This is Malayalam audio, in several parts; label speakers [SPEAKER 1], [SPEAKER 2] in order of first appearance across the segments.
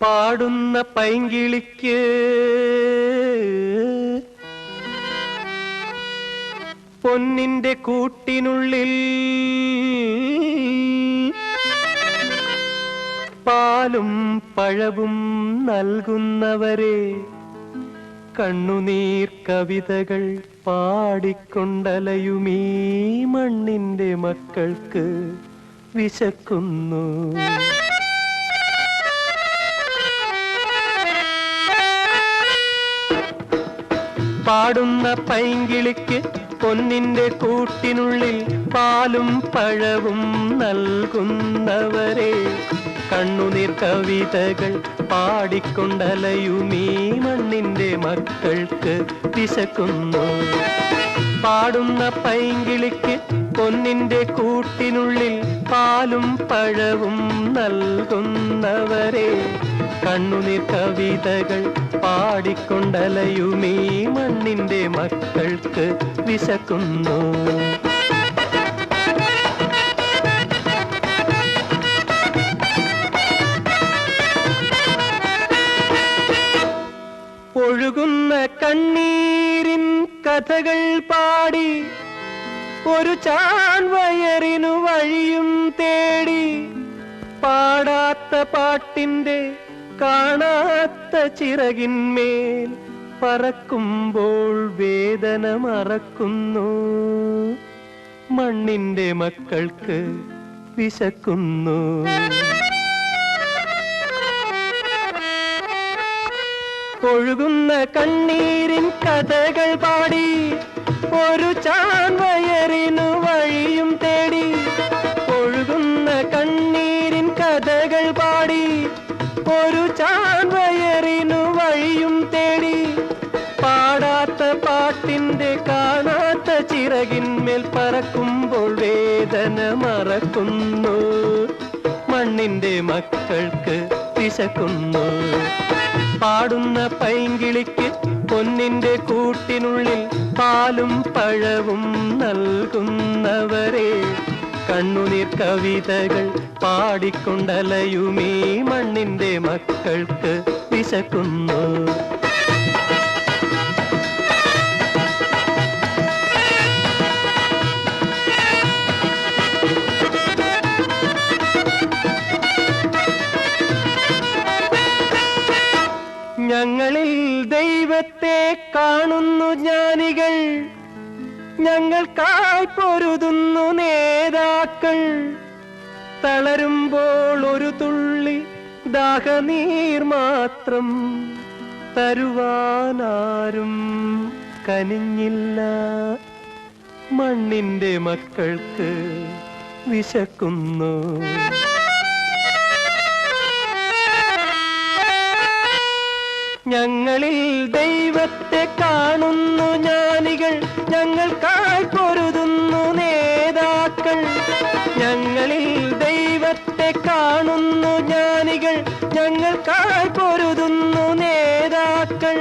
[SPEAKER 1] പാടുന്ന പൈങ്കിളിക്ക് പൊന്നിന്റെ കൂട്ടിനുള്ളിൽ പാലും പഴവും നൽകുന്നവരെ കണ്ണുനീർ കവിതകൾ പാടിക്കൊണ്ടലയുമീ മണ്ണിന്റെ മക്കൾക്ക് വിശക്കുന്നു. പാടുന്ന പൈങ്കിളിക്ക് പൊന്നിന്റെ കൂട്ടിനുള്ളിൽ പാലും പഴവും നൽകുന്നവരെ. കണ്ണുനീർ കവിതകൾ പാടിക്കൊണ്ടലയുമീ മണ്ണിന്റെ മക്കൾക്ക് വിശക്കുന്നു. പാടുന്ന പൈങ്കിളിക്ക് പൊന്നിന്റെ കൂട്ടിനുള്ളിൽ പാലും പഴവും നൽകുന്നവരെ. കണ്ണുനീർ കവിതകൾ പാടിക്കൊണ്ടലയുമീ മണ്ണിന്റെ മക്കൾക്ക് വിശക്കുന്നു. ഒഴുകുന്ന കണ്ണീരിൻ കഥകൾ പാടി ഒരു ചാൻവയറിനു വഴിയും തേടി പാടാത്ത പാട്ടിന്റെ കാണാത്ത ചിറകിന്മേൽ പറക്കുമ്പോൾ വേദന മറക്കുന്നു. മണ്ണിന്റെ മക്കൾക്ക് വിശക്കുന്നു. ഒഴുകുന്ന കണ്ണീരിൻ കഥകൾ പാടി ഒരു ചാൻവയറിനു വഴിയും തേടി. ഒഴുകുന്ന കണ്ണീരിൻ കഥകൾ പാടി ഒരു ചാൻവയറിനു പാട്ടിന്റെ കാണാത്ത ചിറകിന്മേൽ പറക്കുമ്പോൾ വേദന മറക്കുന്നു. മണ്ണിന്റെ മക്കൾക്ക് വിശക്കുന്നു. പാടുന്ന പൈങ്കിളിക്ക് പൊന്നിന്റെ കൂട്ടിനുള്ളിൽ പാലും പഴവും നൽകുന്നവരെ. കണ്ണുനീർ കവിതകൾ പാടിക്കൊണ്ടലയുമീ മണ്ണിന്റെ മക്കൾക്ക് വിശക്കുന്നു. ഞങ്ങൾക്കായി പൊരുതുന്നു നേതാക്കൾ. തളരുമ്പോൾ ഒരു തുള്ളി ദാഹനീർ മാത്രം തരുവാനാരും കനിഞ്ഞില്ല. മണ്ണിന്റെ മക്കൾക്ക് വിശക്കുന്നു. ഞങ്ങളിൽ ദൈവത്തെ കാണുന്നു ജ്ഞാനികൾ ഞങ്ങൾ പൊരുതുന്നു നേതാക്കൾ. ഞങ്ങളിൽ ദൈവത്തെ കാണുന്നു ജ്ഞാനികൾ ഞങ്ങൾ പൊരുതുന്നു നേതാക്കൾ.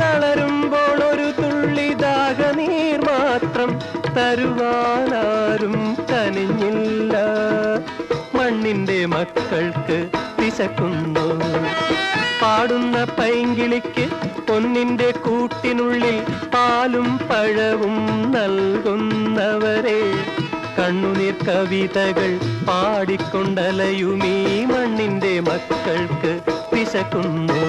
[SPEAKER 1] തളരുമ്പോൾ ഒരു തുള്ളി ദാഹനീർ മാത്രം തരുവാനാരും തനിഞ്ഞില്ല. മണ്ണിന്റെ മക്കൾക്ക് വിശക്കുന്നു പാടുന്ന പൈങ്കിളിക്ക് പൊന്നിന്റെ കൂട്ടിനുള്ളിൽ പാലും പഴവും നൽകുന്നവരെ. കണ്ണുനീർ കവിതകൾ പാടിക്കൊണ്ടലയുമീ മണ്ണിന്റെ മക്കൾക്ക് വിശക്കുന്നു